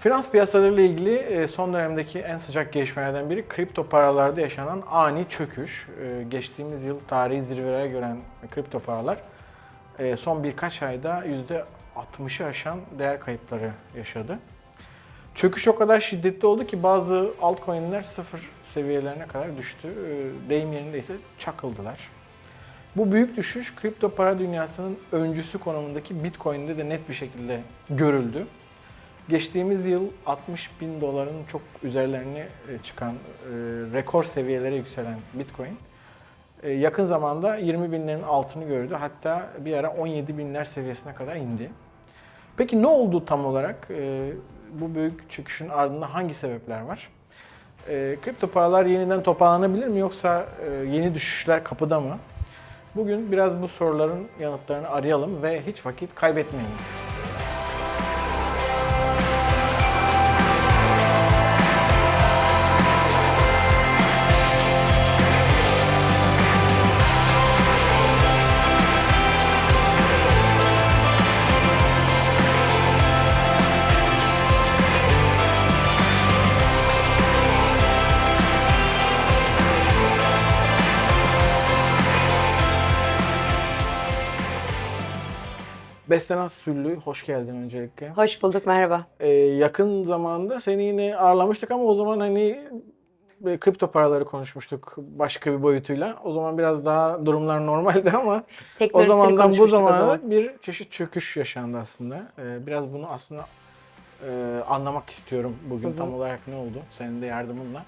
Finans piyasalarıyla ilgili e, son dönemdeki en sıcak gelişmelerden biri kripto paralarda yaşanan ani çöküş. E, Geçtiğimiz yıl tarihi zirvelere gören kripto paralar e, son birkaç ayda %60'ı aşan değer kayıpları yaşadı. Çöküş o kadar şiddetli oldu ki bazı altcoin'ler sıfır seviyelerine kadar düştü. Deyim yerinde ise çakıldılar. Bu büyük düşüş kripto para dünyasının öncüsü konumundaki Bitcoin'de de net bir şekilde görüldü. Geçtiğimiz yıl 60 bin doların çok üzerlerine e, çıkan, e, rekor seviyelere yükselen Bitcoin e, yakın zamanda 20 binlerin altını gördü. Hatta bir ara 17 binler seviyesine kadar indi. Peki ne oldu tam olarak? Bu büyük çöküşün ardında hangi sebepler var? Kripto paralar yeniden toparlanabilir mi yoksa yeni düşüşler kapıda mı? Bugün biraz bu soruların yanıtlarını arayalım ve hiç vakit kaybetmeyelim. Beslenaz Süllü, hoş geldin öncelikle. Hoş bulduk, merhaba. Ee, yakın zamanda seni yine ağırlamıştık ama o zaman hani e, kripto paraları konuşmuştuk başka bir boyutuyla. O zaman biraz daha durumlar normaldi ama o zamandan bu zamana zaman. bir çeşit çöküş yaşandı aslında. Ee, biraz bunu aslında e, anlamak istiyorum bugün Hı hı. tam olarak ne oldu senin de yardımınla.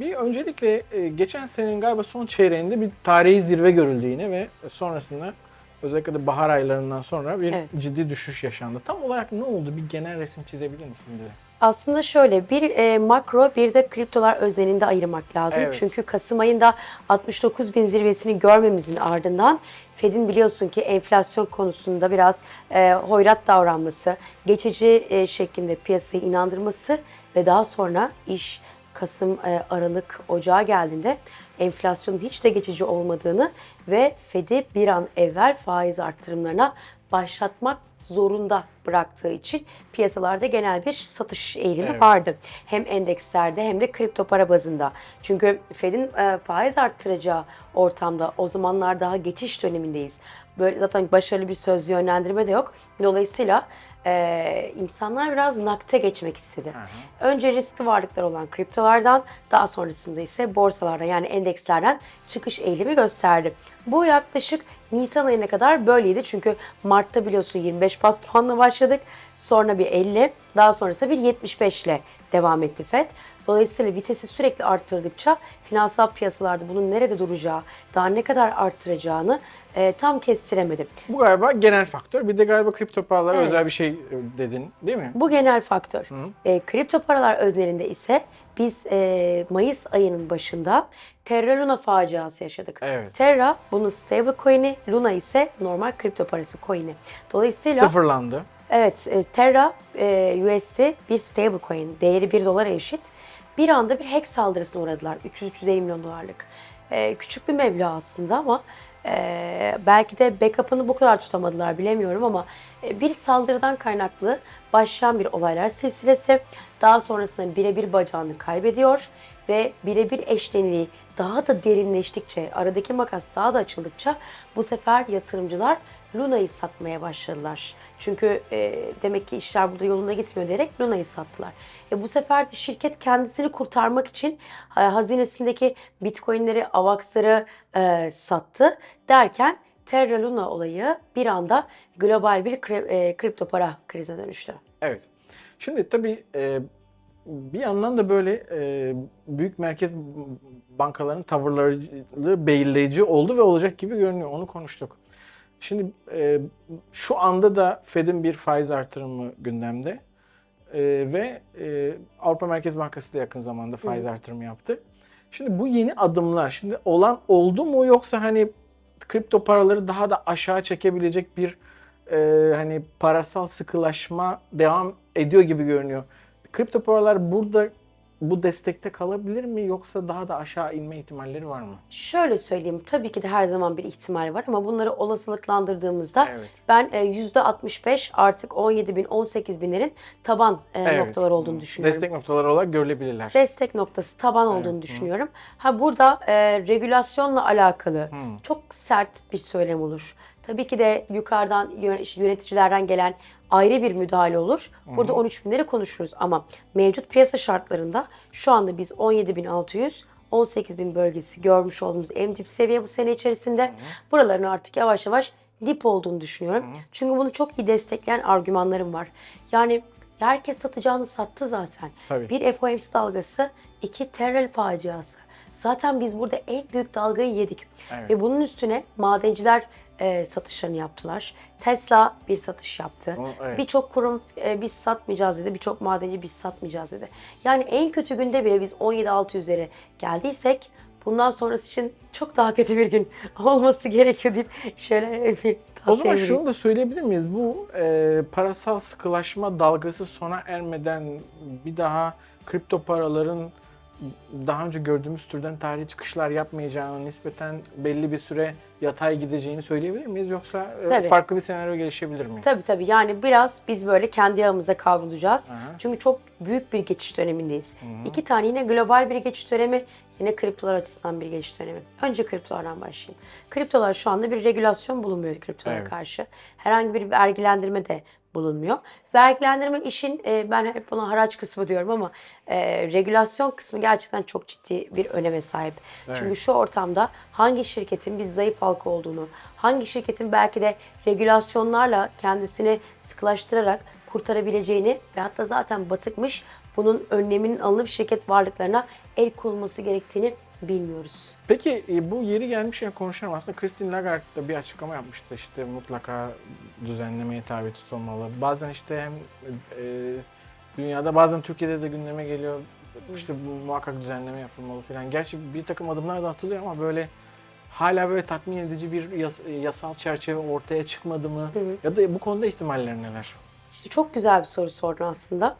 Bir öncelikle e, geçen senenin galiba son çeyreğinde bir tarihi zirve görüldü yine ve sonrasında özellikle de bahar aylarından sonra bir Evet. ciddi düşüş yaşandı. Tam olarak ne oldu? Bir genel resim çizebilir misin bize? Aslında şöyle bir e, makro bir de kriptolar özelinde ayırmak lazım. Evet. Çünkü Kasım ayında 69 bin zirvesini görmemizin ardından Fed'in biliyorsun ki enflasyon konusunda biraz e, hoyrat davranması, geçici e, şeklinde piyasayı inandırması ve daha sonra iş Kasım, e, Aralık, Ocağa geldiğinde enflasyonun hiç de geçici olmadığını ve Fed'i bir an evvel faiz arttırımlarına başlatmak zorunda bıraktığı için piyasalarda genel bir satış eğilimi Evet. vardı. Hem endekslerde hem de kripto para bazında. Çünkü Fed'in e, faiz arttıracağı ortamda o zamanlar daha geçiş dönemindeyiz. Böyle zaten başarılı bir söz yönlendirme de yok. Dolayısıyla e, insanlar biraz nakte geçmek istedi. Önce riskli varlıklar olan kriptolardan daha sonrasında ise borsalardan yani endekslerden çıkış eğilimi gösterdi. Bu yaklaşık Nisan ayına kadar böyleydi. Çünkü Mart'ta biliyorsun 25 bas puanla başladık. Sonra bir 50, daha sonrasında bir 75 ile devam etti FED. Dolayısıyla vitesi sürekli arttırdıkça finansal piyasalarda bunun nerede duracağı, daha ne kadar arttıracağını e, tam kestiremedim. Bu galiba genel faktör. Bir de galiba kripto paralara Evet. özel bir şey e, dedin değil mi? Bu genel faktör. E, kripto paralar özelinde ise biz e, Mayıs ayının başında Terra Luna faciası yaşadık. Evet. Terra bunun stable coin'i, Luna ise normal kripto parası coin'i. Dolayısıyla Sıfırlandı. Evet e, Terra e, USD bir stable coin, değeri 1 dolara eşit. Bir anda bir hack saldırısına uğradılar. 300-350 milyon dolarlık. E, küçük bir meblağ aslında ama e, belki de backup'ını bu kadar tutamadılar bilemiyorum ama e, bir saldırıdan kaynaklı başlayan bir olaylar silsilesi. Daha sonrasında birebir bacağını kaybediyor ve birebir eşleniği daha da derinleştikçe, aradaki makas daha da açıldıkça bu sefer yatırımcılar Luna'yı satmaya başladılar. Çünkü e, demek ki işler burada yolunda gitmiyor diyerek Luna'yı sattılar. E, bu sefer şirket kendisini kurtarmak için e, hazinesindeki bitcoinleri, avaxları e, sattı derken Terra Luna olayı bir anda global bir kri- e, kripto para krizine dönüştü. Evet. Şimdi tabii e, bir yandan da böyle e, büyük merkez bankalarının tavırları belirleyici oldu ve olacak gibi görünüyor. Onu konuştuk. Şimdi e, şu anda da Fed'in bir faiz artırımı gündemde. E, ve e, Avrupa Merkez Bankası da yakın zamanda faiz artırımı yaptı. Şimdi bu yeni adımlar şimdi olan oldu mu yoksa hani kripto paraları daha da aşağı çekebilecek bir e, hani parasal sıkılaşma devam ediyor gibi görünüyor. Kripto paralar burada bu destekte kalabilir mi yoksa daha da aşağı inme ihtimalleri var mı? Şöyle söyleyeyim, tabii ki de her zaman bir ihtimal var ama bunları olasılıklandırdığımızda Evet. ben e, %65 artık 17 bin, 18 binlerin taban e, Evet. noktalar olduğunu düşünüyorum. Destek noktaları olarak görülebilirler. destek noktası taban olduğunu düşünüyorum. Ha burada e, regülasyonla alakalı çok sert bir söylem olur. Tabii ki de yukarıdan yö- işte yöneticilerden gelen ayrı bir müdahale olur. Burada 13 binleri konuşuruz ama mevcut piyasa şartlarında şu anda biz 17.600 18 bin bölgesi görmüş olduğumuz en dip seviye bu sene içerisinde. Buraların artık yavaş yavaş dip olduğunu düşünüyorum. Çünkü bunu çok iyi destekleyen argümanlarım var. Yani herkes satacağını sattı zaten. Tabii. Bir FOMC dalgası, iki terör faciası. Zaten biz burada en büyük dalgayı yedik. Evet. Ve bunun üstüne madenciler e, satışlarını yaptılar. Tesla bir satış yaptı. Evet. Birçok kurum e, biz satmayacağız dedi. Birçok madenci biz satmayacağız dedi. Yani en kötü günde bile biz 17.6 üzeri geldiysek bundan sonrası için çok daha kötü bir gün olması gerekiyor deyip şöyle bir O zaman vereyim. şunu da söyleyebilir miyiz? Bu e, parasal sıkılaşma dalgası sona ermeden bir daha kripto paraların daha önce gördüğümüz türden tarihi çıkışlar yapmayacağını, nispeten belli bir süre yatay gideceğini söyleyebilir miyiz? Yoksa e, Tabii. farklı bir senaryo gelişebilir mi? Tabii tabii yani biraz biz böyle kendi yağımızda kavrulacağız. Aha. Çünkü çok büyük bir geçiş dönemindeyiz. İki tane yine global bir geçiş dönemi, yine kriptolar açısından bir geçiş dönemi. Önce kriptolardan başlayayım. Kriptolar şu anda bir regülasyon bulunmuyor kriptolara Evet. karşı. Herhangi bir vergilendirme de bulunmuyor. Vergilendirme işin e, ben hep ona haraç kısmı diyorum ama e, regülasyon kısmı gerçekten çok ciddi bir öneme sahip. Çünkü şu ortamda hangi şirketin bir zayıf halka olduğunu, hangi şirketin belki de regülasyonlarla kendisini sıkılaştırarak kurtarabileceğini ve hatta zaten batıkmış bunun önleminin alınıp şirket varlıklarına el konulması gerektiğini bilmiyoruz. Peki e, bu yeri gelmişken konuşalım. Aslında Christine Lagarde da bir açıklama yapmıştı. İşte mutlaka düzenlemeye tabi tutulmalı. Bazen işte hem e, dünyada bazen Türkiye'de de gündeme geliyor. İşte bu muhakkak düzenleme yapılmalı falan. Gerçi bir takım adımlar da atılıyor ama böyle hala böyle tatmin edici bir yas- e, yasal çerçeve ortaya çıkmadı mı? Ya da bu konuda ihtimaller neler? İşte çok güzel bir soru sordun aslında.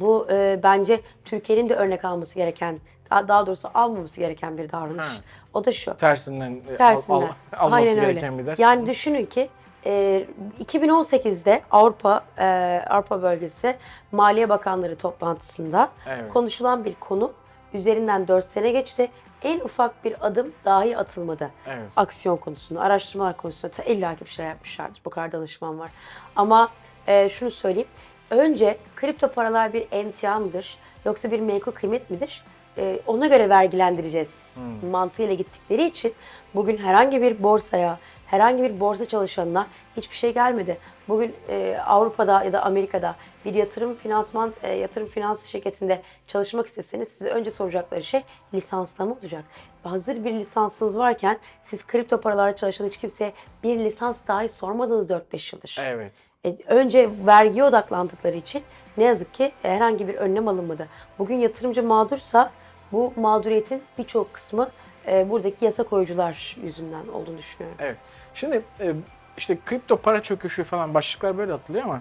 Bu e, bence Türkiye'nin de örnek alması gereken, daha, doğrusu almaması gereken bir davranış. Ha. O da şu. Tersinden, e, al- Tersinden. al- alması Aynen gereken öyle. bir ders. Yani düşünün ki e, 2018'de Avrupa e, Avrupa bölgesi Maliye Bakanları toplantısında Evet. konuşulan bir konu üzerinden 4 sene geçti. En ufak bir adım dahi atılmadı. Evet. Aksiyon konusunda, araştırmalar konusunda illaki bir şeyler yapmışlardır. Bu kadar danışman var. Ama e, şunu söyleyeyim. Önce kripto paralar bir emtia mıdır? Yoksa bir menkul kıymet midir? E, ona göre vergilendireceğiz mantığıyla gittikleri için bugün herhangi bir borsaya, herhangi bir borsa çalışanına hiçbir şey gelmedi. Bugün e, Avrupa'da ya da Amerika'da bir yatırım finansman, e, yatırım finans şirketinde çalışmak isteseniz size önce soracakları şey lisanslama olacak. Hazır bir lisansınız varken siz kripto paralarla çalışan hiç kimseye bir lisans dahi sormadınız 4-5 yıldır. Evet. E, önce vergiye odaklandıkları için ne yazık ki e, herhangi bir önlem alınmadı. Bugün yatırımcı mağdursa bu mağduriyetin birçok kısmı e, buradaki yasa koyucular yüzünden olduğunu düşünüyorum. Evet. Şimdi e, işte kripto para çöküşü falan başlıklar böyle atılıyor ama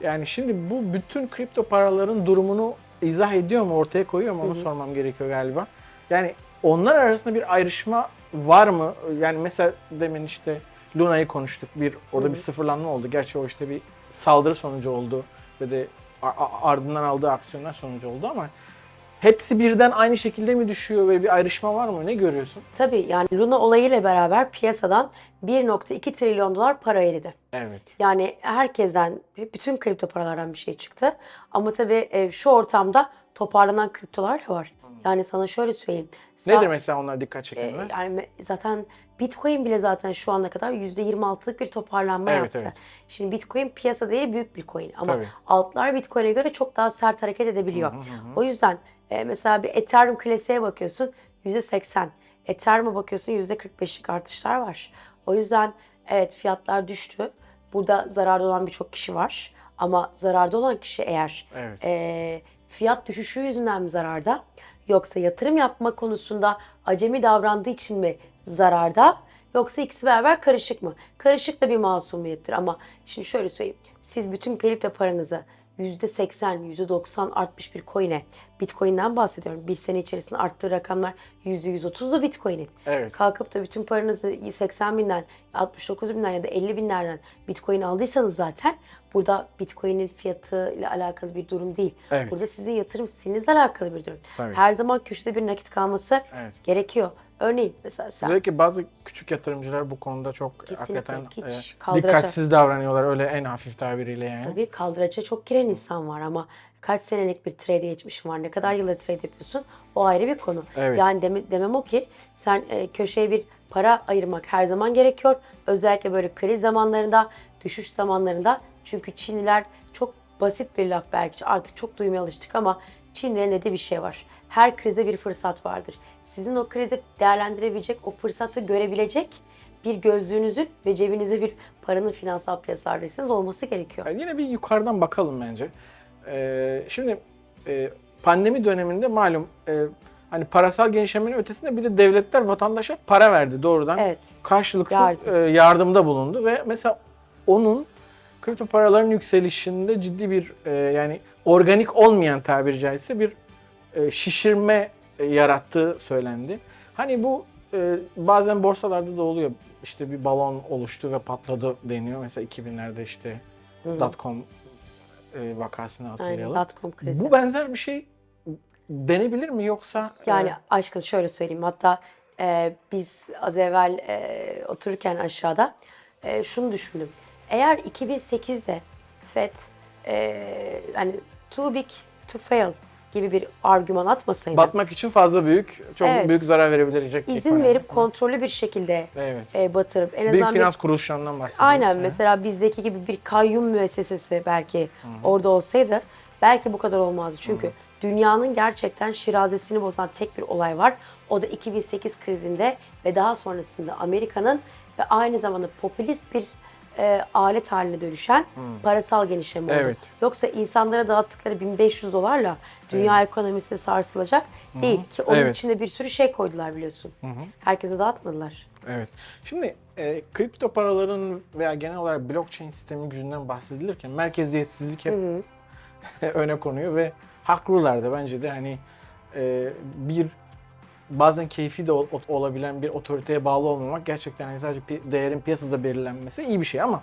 yani şimdi bu bütün kripto paraların durumunu izah ediyor mu, ortaya koyuyor mu onu sormam gerekiyor galiba. Yani onlar arasında bir ayrışma var mı? Yani mesela demin işte Luna'yı konuştuk. Bir orada bir sıfırlanma oldu. Gerçi o işte bir saldırı sonucu oldu ve de ardından aldığı aksiyonlar sonucu oldu ama hepsi birden aynı şekilde mi düşüyor ve bir ayrışma var mı? Ne görüyorsun? Tabii yani Luna olayıyla beraber piyasadan 1.2 trilyon dolar para eridi. Evet. Yani herkesten, bütün kripto paralardan bir şey çıktı. Ama tabii e, şu ortamda toparlanan kriptolar da var. Yani sana şöyle söyleyeyim. Sa- Nedir mesela onlar dikkat e, çekenler? yani zaten Bitcoin bile zaten şu ana kadar %26'lık bir toparlanma Evet, yaptı. evet. Şimdi Bitcoin piyasa değeri büyük bir coin ama Tabii. altlar Bitcoin'e göre çok daha sert hareket edebiliyor. O yüzden e, mesela bir Ethereum klasiğe bakıyorsun %80. Ethereum'a bakıyorsun %45'lik artışlar var. O yüzden evet fiyatlar düştü. Burada zararda olan birçok kişi var. Ama zararda olan kişi eğer Evet. e, fiyat düşüşü yüzünden mi zararda? Yoksa yatırım yapma konusunda acemi davrandığı için mi zararda? Yoksa ikisi beraber karışık mı? Karışık da bir masumiyettir ama şimdi şöyle söyleyeyim. Siz bütün kripto paranızı %80, %90 artmış bir coin'e Bitcoin'den bahsediyorum. Bir sene içerisinde arttığı rakamlar %130'da Bitcoin'in. Evet. Kalkıp da bütün paranızı 80 binden, 69 binden ya da 50 binlerden Bitcoin aldıysanız zaten burada Bitcoin'in fiyatı ile alakalı bir durum değil. Evet. Burada sizin yatırım stilinizle alakalı bir durum. Tabii. Her zaman köşede bir nakit kalması Evet. gerekiyor. Örneğin mesela sen Özellikle bazı küçük yatırımcılar bu konuda çok Kesinlikle, hakikaten hiç e, dikkatsiz davranıyorlar öyle en hafif tabiriyle yani. Tabii kaldıraça çok giren insan var ama kaç senelik bir trade geçmişin var, ne kadar yıldır trade yapıyorsun o ayrı bir konu. Evet. Yani deme- demem o ki sen e, köşeye bir para ayırmak her zaman gerekiyor. Özellikle böyle kriz zamanlarında, düşüş zamanlarında. Çünkü Çinliler çok basit bir laf belki artık çok duymaya alıştık ama Çinlilerin dediği bir şey var. Her krizde bir fırsat vardır. Sizin o krizi değerlendirebilecek, o fırsatı görebilecek bir gözlüğünüzün ve cebinize bir paranın finansal piyasalardaysanız olması gerekiyor. Yani yine bir yukarıdan bakalım bence. Ee, şimdi e, pandemi döneminde malum e, hani parasal genişlemenin ötesinde bir de devletler vatandaşa para verdi doğrudan. Evet. Karşılıksız Yardım. e, yardımda bulundu ve mesela onun kripto paraların yükselişinde ciddi bir e, yani organik olmayan tabiri caizse bir şişirme e, yarattığı söylendi. Hani bu e, bazen borsalarda da oluyor. İşte bir balon oluştu ve patladı deniyor. Mesela 2000'lerde işte dotcom e, vakasını hatırlayalım. Aynen dotcom krizi. Bu benzer bir şey denebilir mi yoksa e, Yani aşkın şöyle söyleyeyim. Hatta e, biz az evvel e, otururken aşağıda e, şunu düşündüm. Eğer 2008'de FED e, hani too big to fail gibi bir argüman atmasaydı, batmak için fazla büyük, çok Evet. büyük zarar verebilecek izin ekonomi. verip kontrollü bir şekilde Evet. e, batırıp en Büyük azından bir- finans kuruluşlarından bahsediyoruz. Aynen yani. mesela bizdeki gibi bir kayyum müessesesi belki orada olsaydı belki bu kadar olmazdı. Çünkü dünyanın gerçekten şirazesini bozan tek bir olay var. O da 2008 krizinde ve daha sonrasında Amerika'nın ve aynı zamanda popülist bir e, alet haline dönüşen parasal genişleme oldu. Evet. Yoksa insanlara dağıttıkları 1500 dolarla dünya ekonomisi sarsılacak değil ki onun Evet. içinde bir sürü şey koydular biliyorsun. Herkese dağıtmadılar. Evet. Şimdi e, kripto paraların veya genel olarak blockchain sistemi gücünden bahsedilirken merkeziyetsizlik hep öne konuyor ve haklılar da bence de hani e, bir bazen keyfi de ol- olabilen bir otoriteye bağlı olmamak gerçekten hani sadece pi- değerin piyasada belirlenmesi iyi bir şey ama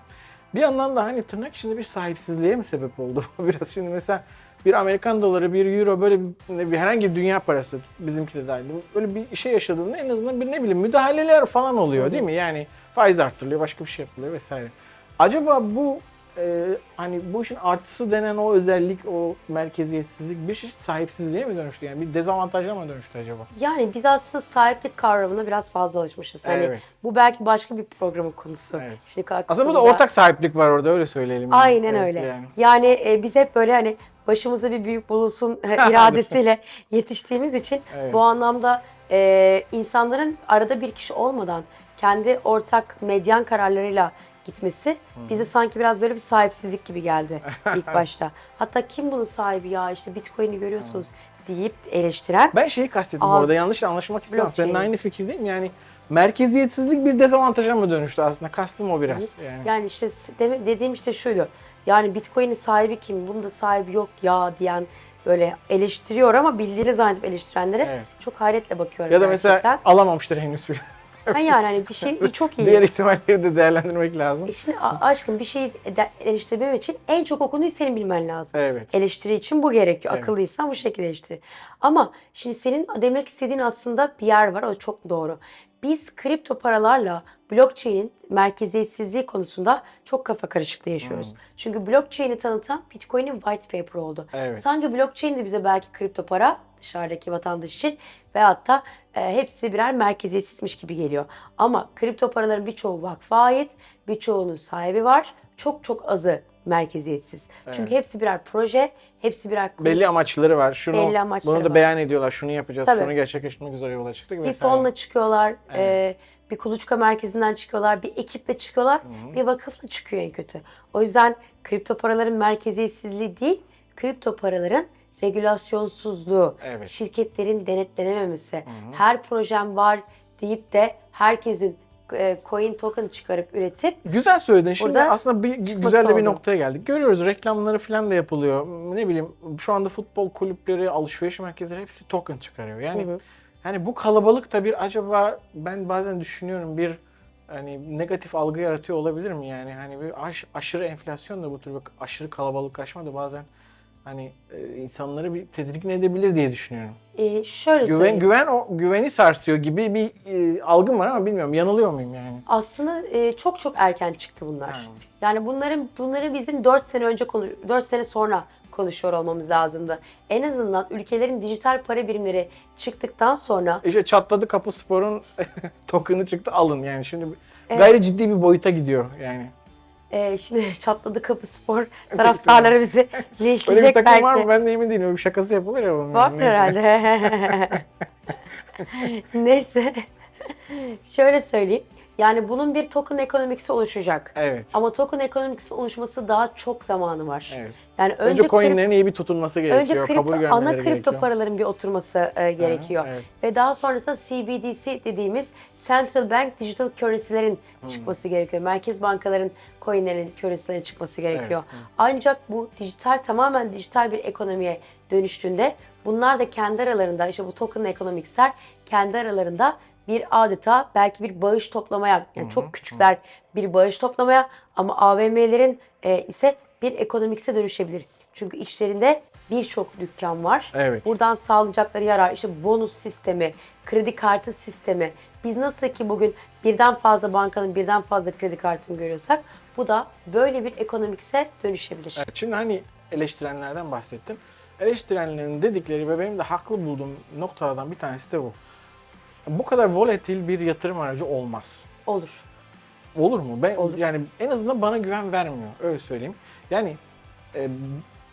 bir yandan da hani tırnak içinde bir sahipsizliğe mi sebep oldu? Biraz şimdi mesela bir Amerikan doları, bir euro böyle bir, bir herhangi bir dünya parası bizimki de dahil. Böyle bir şey yaşadığında en azından bir ne bileyim müdahaleler falan oluyor değil mi? Yani faiz artırılıyor, başka bir şey yapılıyor vesaire. Acaba bu e, hani bu işin artısı denen o özellik, o merkeziyetsizlik bir çeşit sahipsizliğe mi dönüştü? Yani bir dezavantaja mı dönüştü acaba? Yani biz aslında sahiplik kavramına biraz fazla alışmışız. Hani Evet. bu belki başka bir programın konusu. Evet. Şimdi Aslında burada ortak sahiplik var orada öyle söyleyelim. yani. Aynen Evet, öyle. Yani. Yani, e, biz hep böyle hani başımızda bir büyük bulunsun iradesiyle yetiştiğimiz için Evet. bu anlamda e, insanların arada bir kişi olmadan kendi ortak medyan kararlarıyla gitmesi bize sanki biraz böyle bir sahipsizlik gibi geldi ilk başta. Hatta kim bunun sahibi ya işte Bitcoin'i görüyorsunuz deyip eleştiren Ben şeyi kastettim Az- arada yanlış anlaşmak istemem. Blockchain. Seninle aynı fikirdeyim. Yani merkeziyetsizlik bir dezavantaja mı dönüştü aslında? Kastım o biraz. Yani. Yani işte dediğim işte şuydu. Yani Bitcoin'in sahibi kim? Bunun da sahibi yok ya diyen böyle eleştiriyor ama bildiğini zannedip eleştirenlere Evet. çok hayretle bakıyorum Ya da mesela gerçekten. alamamıştır henüz filan. Ha yani hani bir şey çok iyi. Diğer ihtimalleri de değerlendirmek lazım. Şimdi aşkım bir şeyi de- eleştirmem için en çok o konuyu senin bilmen lazım. Evet. Eleştiri için bu gerekiyor. Evet. Akıllıysan bu şekilde eleştiri. Ama şimdi senin demek istediğin aslında bir yer var. O çok doğru. Biz kripto paralarla blockchain'in merkeziyetsizliği konusunda çok kafa karışıklığı yaşıyoruz. Çünkü blockchain'i tanıtan Bitcoin'in white paper oldu. Evet. Sanki blockchain de bize belki kripto para dışarıdaki vatandaş için veyahut da e, hepsi birer merkeziyetsizmiş gibi geliyor. Ama kripto paraların birçoğu vakfa ait, birçoğunun sahibi var. Çok çok azı merkeziyetsiz. Çünkü hepsi birer proje, hepsi birer kuruluş. Belli amaçları var. Şunu, Belli amaçları bunu da var. beyan ediyorlar. Şunu yapacağız. Tabii. Şunu gerçekleştirmek üzere yola çıktık Bir vesaire. fonla çıkıyorlar, e, bir kuluçka merkezinden çıkıyorlar, bir ekiple çıkıyorlar, bir vakıfla çıkıyor en kötü. O yüzden kripto paraların merkeziyetsizliği değil, kripto paraların regülasyonsuzluğu, Evet. şirketlerin denetlenememesi, her projem var deyip de herkesin coin token çıkarıp üretip Güzel söyledin. Şimdi Burada aslında bir, güzel de bir oldu. noktaya geldik. Görüyoruz reklamları falan da yapılıyor. Ne bileyim şu anda futbol kulüpleri, alışveriş merkezleri hepsi token çıkarıyor. Yani Hı hı. hani bu kalabalık da bir acaba ben bazen düşünüyorum bir hani negatif algı yaratıyor olabilir mi yani? Hani bir aş- aşırı enflasyon da bu tür bir aşırı kalabalıklaşma da bazen hani e, insanları bir tedirgin edebilir diye düşünüyorum. e, şöyle Güven söyleyeyim. güven o güveni sarsıyor gibi bir e, algım var ama bilmiyorum yanılıyor muyum yani? Aslında e, çok çok erken çıktı bunlar. Ha. Yani bunların bunları bizim 4 sene önce konu 4 sene sonra konuşuyor olmamız lazımdı. En azından ülkelerin dijital para birimleri çıktıktan sonra İşte çatladı kapı sporun token'ı çıktı alın yani şimdi gayri ciddi bir boyuta gidiyor yani. E, şimdi çatladı kapı spor taraftarları bizi Öyle bir linçleyecek takım belki. var mı ben de emin değilim. Öyle bir şakası yapılır ya bunun. Yani. herhalde. Neyse. Şöyle söyleyeyim. Yani bunun bir token ekonomiksi oluşacak. Evet. Ama token ekonomiksi oluşması daha çok zamanı var. Evet. Yani Önce, önce, coinlerin iyi bir tutunması önce gerekiyor. kripto, kabul ana kripto gerekiyor. paraların bir oturması e, gerekiyor. evet. Ve daha sonrasında CBDC dediğimiz Central Bank Digital Currency'lerin Hmm. çıkması gerekiyor. Merkez bankaların coinlerin currency'lerin çıkması gerekiyor. Evet, Ancak bu dijital tamamen dijital bir ekonomiye dönüştüğünde bunlar da kendi aralarında işte bu token ekonomikler kendi aralarında bir adeta belki bir bağış toplamaya yani çok küçükler bir bağış toplamaya ama AVM'lerin e, ise bir ekonomikse dönüşebilir. Çünkü içlerinde birçok dükkan var. Evet. Buradan sağlayacakları yarar işte bonus sistemi, kredi kartı sistemi. Biz nasıl ki bugün birden fazla bankanın birden fazla kredi kartını görüyorsak bu da böyle bir ekonomikse dönüşebilir. Evet, şimdi hani eleştirenlerden bahsettim. Eleştirenlerin dedikleri ve benim de haklı bulduğum noktalardan bir tanesi de bu. Bu kadar volatil bir yatırım aracı olmaz. Olur. Olur mu? Ben Olur. yani en azından bana güven vermiyor. Öyle söyleyeyim. Yani e,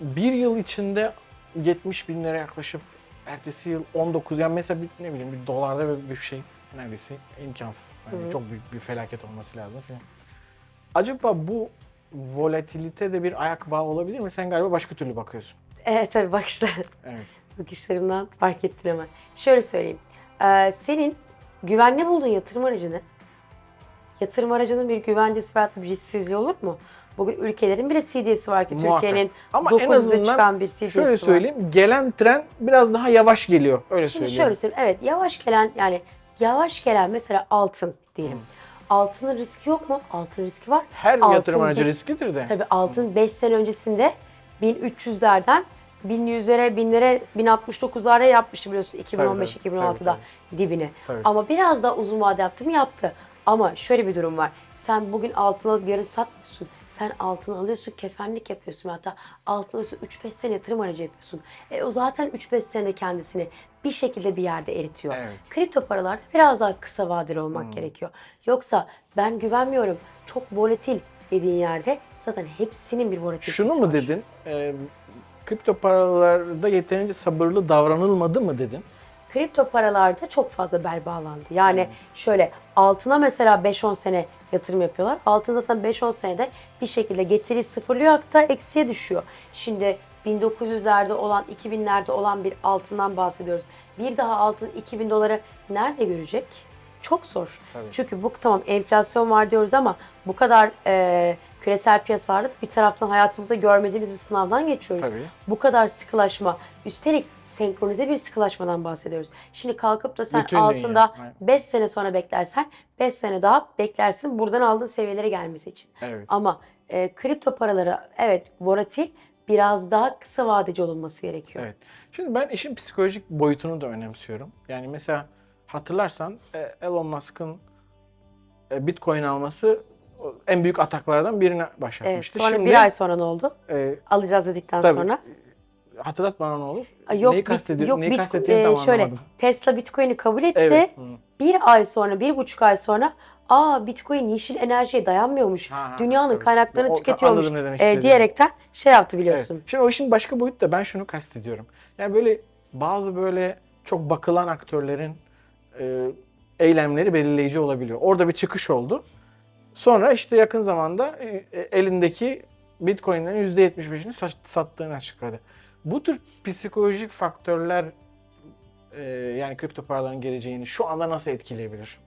bir yıl içinde 70 bin lira yaklaşıp ertesi yıl 19 yani mesela bir, ne bileyim bir dolarda bir, bir şey neredeyse imkansız. Yani Hı çok büyük bir felaket olması lazım falan. Acaba bu volatilite de bir ayak bağı olabilir mi? Sen galiba başka türlü bakıyorsun. Evet tabii bak işte Evet. bakışlarımdan fark ettin hemen. Şöyle söyleyeyim. Ee, senin güvenli bulduğun yatırım aracını yatırım aracının bir güvencesi veya bir risksizliği olur mu? Bugün ülkelerin bile CDS'i var ki Muhakkak. Türkiye'nin Ama en 900'e azından çıkan bir CDS'i Şöyle var. söyleyeyim. Gelen tren biraz daha yavaş geliyor. Öyle Şimdi söyleyeyim. şöyle söyleyeyim. Evet yavaş gelen yani yavaş gelen mesela altın diyelim. Altının riski yok mu? Altın riski var. Her Altın yatırım aracı risklidir de. Tabii altın 5 sene öncesinde 1300'lerden 1100'lere, 1000'lere, 1069'lara yapmıştı biliyorsun 2015-2016'da dibine. Tabii. Ama biraz daha uzun vade yaptı mı? Yaptı. Ama şöyle bir durum var. Sen bugün altın alıp yarın satmıyorsun. Sen altın alıyorsun, kefenlik yapıyorsun. Hatta altın alıyorsun 3-5 sene yatırım aracı yapıyorsun. E o zaten 3-5 sene kendisini bir şekilde bir yerde eritiyor. Evet. Kripto paralarda biraz daha kısa vadeli olmak gerekiyor. Yoksa ben güvenmiyorum çok volatil dediğin yerde zaten hepsinin bir volatilitesi Şunu mu var. dedin? E, kripto paralarda yeterince sabırlı davranılmadı mı dedin? Kripto paralarda çok fazla bel bağlandı. Yani şöyle altına mesela 5-10 sene yatırım yapıyorlar. Altın zaten 5-10 senede bir şekilde getiri sıfırlıyor hatta eksiye düşüyor. Şimdi 1900'lerde olan, 2000'lerde olan bir altından bahsediyoruz. Bir daha altın 2000 doları nerede görecek? Çok zor. Tabii. Çünkü bu tamam enflasyon var diyoruz ama bu kadar e, küresel piyasalarda bir taraftan hayatımızda görmediğimiz bir sınavdan geçiyoruz. Tabii. Bu kadar sıkılaşma, üstelik senkronize bir sıkılaşmadan bahsediyoruz. Şimdi kalkıp da sen Bütün altında aynen. 5 sene sonra beklersen 5 sene daha beklersin buradan aldığın seviyelere gelmesi için. Evet. Ama e, kripto paraları evet volatil biraz daha kısa vadeci olunması gerekiyor. Evet. Şimdi ben işin psikolojik boyutunu da önemsiyorum. Yani mesela hatırlarsan e, Elon Musk'ın e, Bitcoin alması en büyük ataklardan birine Evet, başlatmıştı. sonra Şimdi, bir ay sonra ne oldu? e, Alacağız dedikten tabii, sonra. hatırlat bana ne olur? Yok, neyi kastediyor, yok neyi kastettiğini e, tam şöyle anlamadım. Tesla Bitcoin'i kabul etti. Evet. Hı. Bir ay sonra, bir buçuk ay sonra aa Bitcoin yeşil enerjiye dayanmıyormuş. Ha, Dünyanın tabii. kaynaklarını O- tüketiyormuş e, diyerekten şey yaptı Evet. biliyorsun. Şimdi o işin başka boyutu da ben şunu kastediyorum. Yani böyle bazı böyle çok bakılan aktörlerin e, eylemleri belirleyici olabiliyor. Orada bir çıkış oldu. Sonra işte yakın zamanda e, e, elindeki Bitcoin'lerin %75'ini sat- sattığını açıkladı. Bu tür psikolojik faktörler e, yani kripto paraların geleceğini şu anda nasıl etkileyebilir?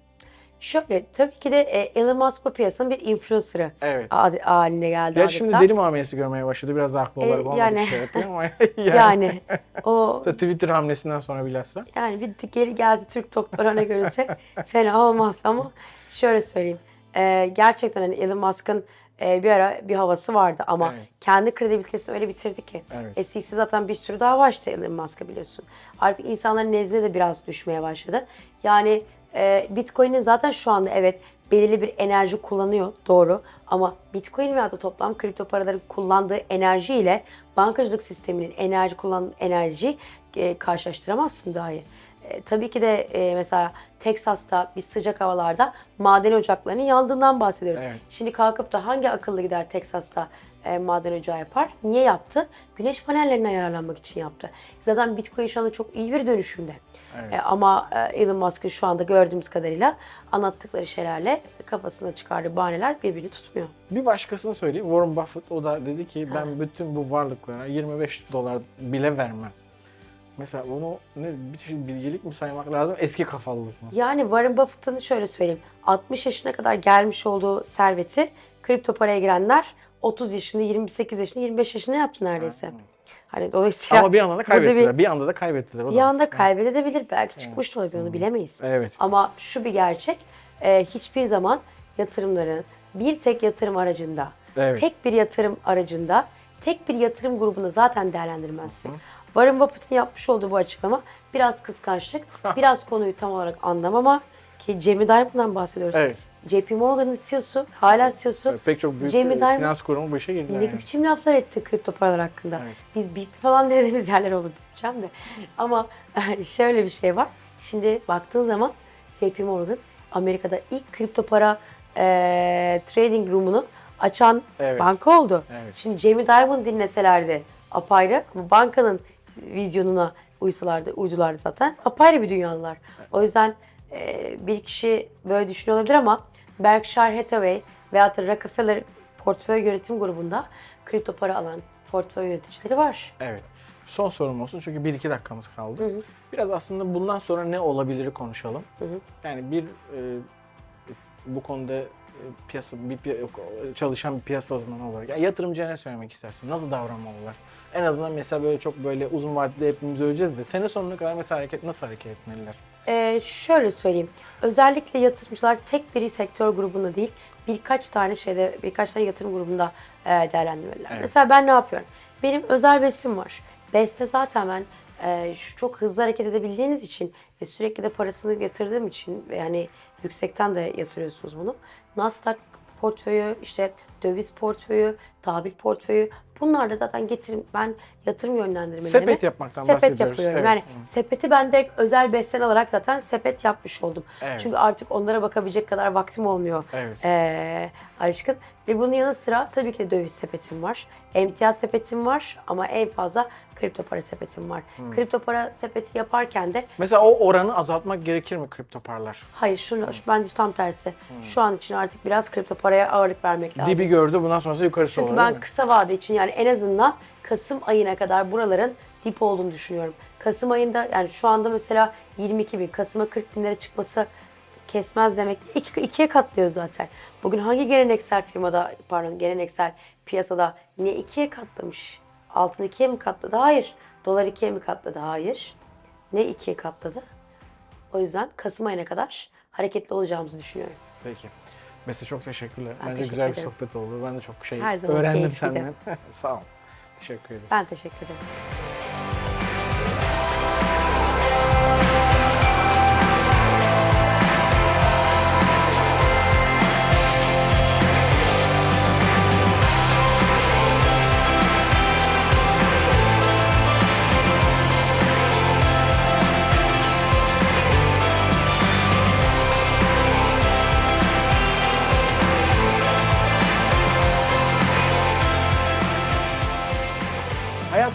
Şöyle tabii ki de e, Elon Musk bu piyasanın bir influencer'ı Evet. haline geldi Ya adeta. şimdi deli muamelesi görmeye başladı. Biraz haklı E, olarak olmadık yani- şey yapıyor ama yani. yani o Twitter hamlesinden sonra bilhassa. yani bir geri geldi Türk doktoruna görürsek fena olmaz ama şöyle söyleyeyim. E, gerçekten hani Elon Musk'ın e, bir ara bir havası vardı ama Evet. kendi kredibilitesini öyle bitirdi ki. Evet. SEC zaten bir sürü dava açtı Elon Musk'a biliyorsun. Artık insanların nezdinde de biraz düşmeye başladı. Yani e, Bitcoin'in zaten şu anda evet belirli bir enerji kullanıyor doğru ama Bitcoin veya da toplam kripto paraların kullandığı enerji ile bankacılık sisteminin enerji kullanan enerjiyi e, karşılaştıramazsın dahi. E, tabii ki de e, mesela Teksas'ta bir sıcak havalarda maden ocaklarının yandığından bahsediyoruz. Evet. Şimdi kalkıp da hangi akıllı gider Teksas'ta e, maden ocağı yapar? Niye yaptı? Güneş panellerinden yararlanmak için yaptı. Zaten Bitcoin şu anda çok iyi bir dönüşümde. Evet. E, ama e, Elon Musk'ın şu anda gördüğümüz kadarıyla anlattıkları şeylerle kafasına çıkardığı bahaneler birbirini tutmuyor. Bir başkasını söyleyeyim. Warren Buffett o da dedi ki ben bütün bu varlıklara 25 dolar bile vermem. Mesela bunu ne bir çeşit bilgelik mi saymak lazım? Eski kafalılık mı? Yani Warren Buffett'ın şöyle söyleyeyim. 60 yaşına kadar gelmiş olduğu serveti kripto paraya girenler 30 yaşında, 28 yaşında, 25 yaşında yaptı neredeyse. Hani dolayısıyla Ama bir anda da kaybettiler. Bir, anda da kaybettiler. O bir da anda kaybedebilir. Belki çıkmış da olabilir onu bilemeyiz. Evet. Ama şu bir gerçek. e, hiçbir zaman yatırımların bir tek yatırım aracında, Evet. tek bir yatırım aracında, tek bir yatırım grubunda zaten değerlendirmezsin. Warren Buffett'ın yapmış olduğu bu açıklama biraz kıskançlık, biraz konuyu tam olarak anlamama ki Jamie Dimon'dan bahsediyoruz. Evet. JP Morgan'ın CEO'su, hala CEO'su. Evet, Pek çok büyük Jamie e, Dimon- finans kurumu bu işe girdiler. Ne yani. biçim laflar etti kripto paralar hakkında. Evet. Biz BIP falan dediğimiz yerler oldu diyeceğim de. Ama şöyle bir şey var. Şimdi baktığın zaman JP Morgan Amerika'da ilk kripto para eee, trading room'unu açan Evet. banka oldu. Evet. Şimdi Jamie Dimon dinleselerdi apayrı ama bankanın vizyonuna uysalardı, uydulardı zaten apayrı bir dünyalılar. O yüzden eee, bir kişi böyle düşünüyor olabilir ama Berkshire Hathaway veyahut da Rockefeller portföy yönetim grubunda kripto para alan portföy yöneticileri var. Evet. Son sorum olsun çünkü 1-2 dakikamız kaldı. Biraz aslında bundan sonra ne olabilir konuşalım. hı. Yani bir e, bu konuda e, piyasa bir piya- çalışan bir piyasa uzmanı olarak ya yatırımcıya ne söylemek istersin? Nasıl davranmalılar? En azından mesela böyle çok böyle uzun vadede hepimiz öleceğiz de sene sonuna kadar mesela hareket nasıl hareket etmeliler? Ee, şöyle söyleyeyim. Özellikle yatırımcılar tek bir sektör grubunda değil, birkaç tane şeyde, birkaç tane yatırım grubunda e, değerlendirmeliler. Evet. Mesela ben ne yapıyorum? Benim özel besim var. Beste zaten ben e, şu çok hızlı hareket edebildiğiniz için ve sürekli de parasını yatırdığım için ve yani yüksekten de yatırıyorsunuz bunu. Nasdaq portföyü, işte döviz portföyü, tahvil portföyü bunlar da zaten getirim ben yatırım yönlendirmelerimi Sepet yapmaktan sepet bahsediyoruz. yapıyorum. Evet. Yani sepeti ben direkt özel beslen alarak zaten sepet yapmış oldum. Evet. Çünkü artık onlara bakabilecek kadar vaktim olmuyor. Evet. Ee, aşkın. Ve bunun yanı sıra tabii ki de döviz sepetim var. Emtia sepetim var ama en fazla kripto para sepetim var. Hmm. Kripto para sepeti yaparken de Mesela o oranı azaltmak gerekir mi kripto paralar? hayır şunu bence tam tersi. Şu an için artık biraz kripto paraya ağırlık vermek lazım. Dibi gördü bundan sonrası yukarısı Çünkü olur ben değil mi? kısa vade için yani en azından Kasım ayına kadar buraların dip olduğunu düşünüyorum. Kasım ayında yani şu anda mesela 22 bin, Kasım'a 40 binlere çıkması kesmez demek. İki, ikiye katlıyor zaten. Bugün hangi geleneksel firmada, pardon geleneksel piyasada ne ikiye katlamış? Altın ikiye mi katladı? Hayır. Dolar ikiye mi katladı? Hayır. Ne ikiye katladı? O yüzden Kasım ayına kadar hareketli olacağımızı düşünüyorum. Peki. Mesela çok teşekkürler. Ben Bence teşekkür güzel bir ederim. sohbet oldu. Ben de çok şey Her zaman öğrendim keyifliydi. senden. Sağ ol. Teşekkür ederim. Ben teşekkür ederim.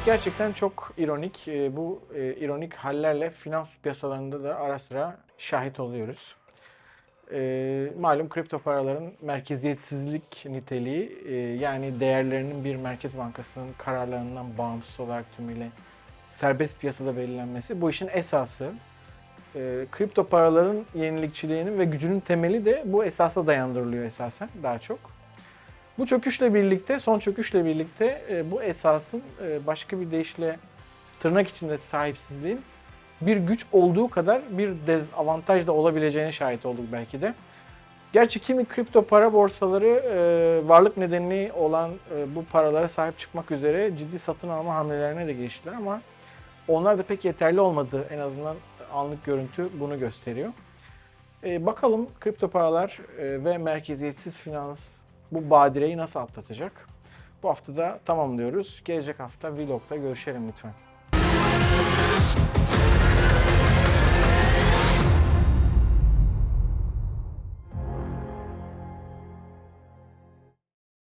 Gerçekten çok ironik. Ee, Bu e, ironik hallerle finans piyasalarında da ara sıra şahit oluyoruz. Ee, malum kripto paraların merkeziyetsizlik niteliği e, yani değerlerinin bir merkez bankasının kararlarından bağımsız olarak tümüyle serbest piyasada belirlenmesi bu işin esası. e, kripto paraların yenilikçiliğinin ve gücünün temeli de bu esasa dayandırılıyor esasen daha çok. Bu çöküşle birlikte, son çöküşle birlikte e, bu esasın e, başka bir deyişle tırnak içinde sahipsizliğin bir güç olduğu kadar bir dezavantaj da olabileceğine şahit olduk belki de. Gerçi kimi kripto para borsaları e, varlık nedeni olan e, bu paralara sahip çıkmak üzere ciddi satın alma hamlelerine de geçtiler ama onlar da pek yeterli olmadı. En azından anlık görüntü bunu gösteriyor. E, bakalım kripto paralar e, ve merkeziyetsiz finans bu badireyi nasıl atlatacak? Bu hafta da tamamlıyoruz. Gelecek hafta vlogda görüşelim lütfen.